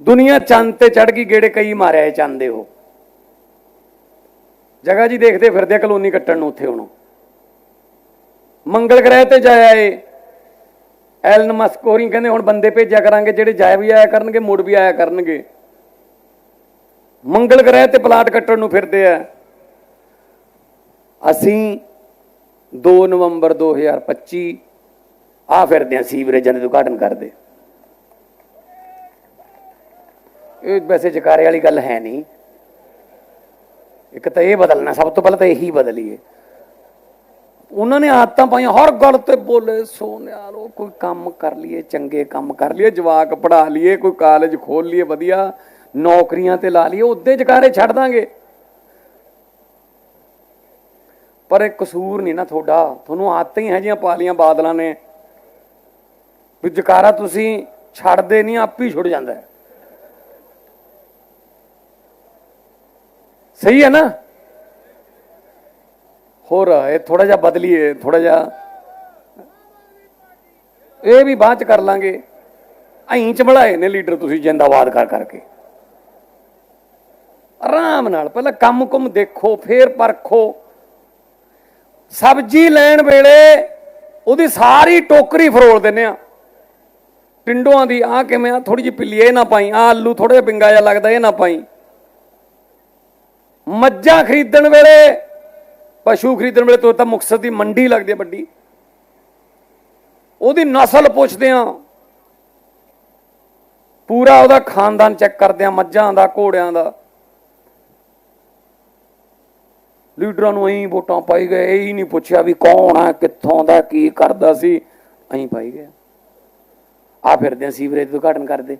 ਦੁਨੀਆ ਚੰਦ ਤੇ ਚੜ ਗਈ, ਗੇੜੇ ਕਈ ਮਾਰਿਆ ਚੰਦ ਦੇ ਉਹ। ਜਗ੍ਹਾ ਜੀ ਦੇਖਦੇ ਫਿਰਦੇ ਕਲੋਨੀ ਕੱਟਣ ਨੂੰ ਉੱਥੇ ਹੁਣ। ਮੰਗਲ ਗ੍ਰਹਿ ਤੇ ਜਾਇਆ ਏ ਐਲਨ ਮਸਕ ਹੋਰੀ ਕਹਿੰਦੇ, ਹੁਣ ਬੰਦੇ ਭੇਜਿਆ ਕਰਾਂਗੇ, ਜਿਹੜੇ ਜਾਇਆ ਵੀ ਆਇਆ ਕਰਨਗੇ, ਮੁੜ ਵੀ ਆਇਆ ਕਰਨਗੇ। ਮੰਗਲ ਗ੍ਰਹਿ ਤੇ ਪਲਾਟ ਕੱਟਣ ਨੂੰ ਫਿਰਦੇ ਆ। ਅਸੀਂ 2 ਨਵੰਬਰ 2025 ਆ ਫਿਰਦੇ ਆ ਸੀਵਰੇਜਾਂ ਦੇ ਉਦਘਾਟਨ ਕਰਦੇ। ਇਹ ਵੈਸੇ ਜਕਾਰੇ ਵਾਲੀ ਗੱਲ ਹੈ ਨਹੀਂ। ਇੱਕ ਤਾਂ ਇਹ ਬਦਲਣਾ, ਸਭ ਤੋਂ ਪਹਿਲਾਂ ਤਾਂ ਇਹੀ ਬਦਲੀਏ। ਉਹਨਾਂ ਨੇ ਆਦਤਾਂ ਪਾਈਆਂ, ਹਰ ਗੱਲ ਤੇ ਬੋਲੇ ਸੋਨਿਆਰੋ ਕੋਈ ਕੰਮ ਕਰ ਲਈਏ, ਚੰਗੇ ਕੰਮ ਕਰ ਲਈਏ, ਜਵਾਕ ਪੜਾ ਲਈਏ, ਕੋਈ ਕਾਲਜ ਖੋਲ ਲਈਏ, ਵਧੀਆ। ਨੌਕਰੀਆਂ ਤੇ ਲਾ ਲਈਏ ਉੱਦੇ ਜਕਾਰੇ ਛੱਡ ਦਾਂਗੇ। ਪਰ ਇਹ ਕਸੂਰ ਨਹੀਂ ਨਾ ਤੁਹਾਡਾ। ਤੁਹਾਨੂੰ ਆਦਤਾਂ ਹੀ ਹੈ ਜੀਆਂ ਪਾਲੀਆਂ ਬਾਦਲਾਂ ਨੇ। ਵੀ ਜਕਾਰਾ ਤੁਸੀਂ ਛੱਡਦੇ ਨਹੀਂ, ਆਪ ਹੀ ਛੁੱਟ ਜਾਂਦਾ ਹੈ। ਸਹੀ ਹੈ ਨਾ? ਹੋਰ, ਇਹ ਥੋੜਾ ਜਿਹਾ ਬਦਲੀਏ ਥੋੜਾ ਜਿਹਾ। ਇਹ ਵੀ ਬਾਅਦ ਚ ਕਰ ਲਾਂਗੇ। ਐਂ ਚ ਬਣਾਏ ਨੇ ਲੀਡਰ ਤੁਸੀਂ, ਜਿੰਦਾਬਾਦ ਕਰ ਕਰਕੇ। ਆਰਾਮ ਨਾਲ, ਪਹਿਲਾਂ ਕੰਮ ਕੁਮ ਦੇਖੋ, ਫੇਰ ਪਰਖੋ। ਸਬਜ਼ੀ ਲੈਣ ਵੇਲੇ ਉਹਦੀ ਸਾਰੀ ਟੋਕਰੀ ਫਰੋਲ ਦਿੰਨੇ ਆ ਟਿੰਡੋਆਂ ਦੀ ਆ ਕਿਵੇਂ ਆ? ਥੋੜੀ ਜਿਹੀ ਪਿੱਲੀ, ਇਹ ਨਾ ਪਾਈ। ਆ ਆਲੂ ਥੋੜੇ ਜਿਹਾ ਪਿੰਗਾ ਜਿਹਾ ਲੱਗਦਾ, ਇਹ ਨਾ ਪਾਈ। ਮੱਝਾਂ ਖਰੀਦਣ ਵੇਲੇ, ਪਸ਼ੂ ਖਰੀਦਣ ਵੇਲੇ ਤੋਂ ਤਾਂ ਮੁਕਸਰ ਦੀ ਮੰਡੀ ਲੱਗਦੀ ਹੈ ਵੱਡੀ। ਉਹਦੀ ਨਸਲ ਪੁੱਛਦੇ ਆ ਪੂਰਾ ਉਹਦਾ ਖਾਨਦਾਨ ਚੈੱਕ ਕਰਦੇ ਆ ਮੱਝਾਂ ਦਾ, ਘੋੜਿਆਂ ਦਾ। ਲੀਡਰਾਂ ਨੂੰ ਐਂ ਵੋਟਾਂ ਪਾਈ ਗਏ, ਇਹ ਹੀ ਨਹੀਂ ਪੁੱਛਿਆ ਵੀ ਕੌਣ ਆ, ਕਿੱਥੋਂ ਦਾ, ਕੀ ਕਰਦਾ ਸੀ, ਐਂ ਪਾਈ ਗਏ। ਆ ਫਿਰਦੇ ਆ ਸੀਵਰੇਜ ਦਾ ਉਦਘਾਟਨ ਕਰਦੇ।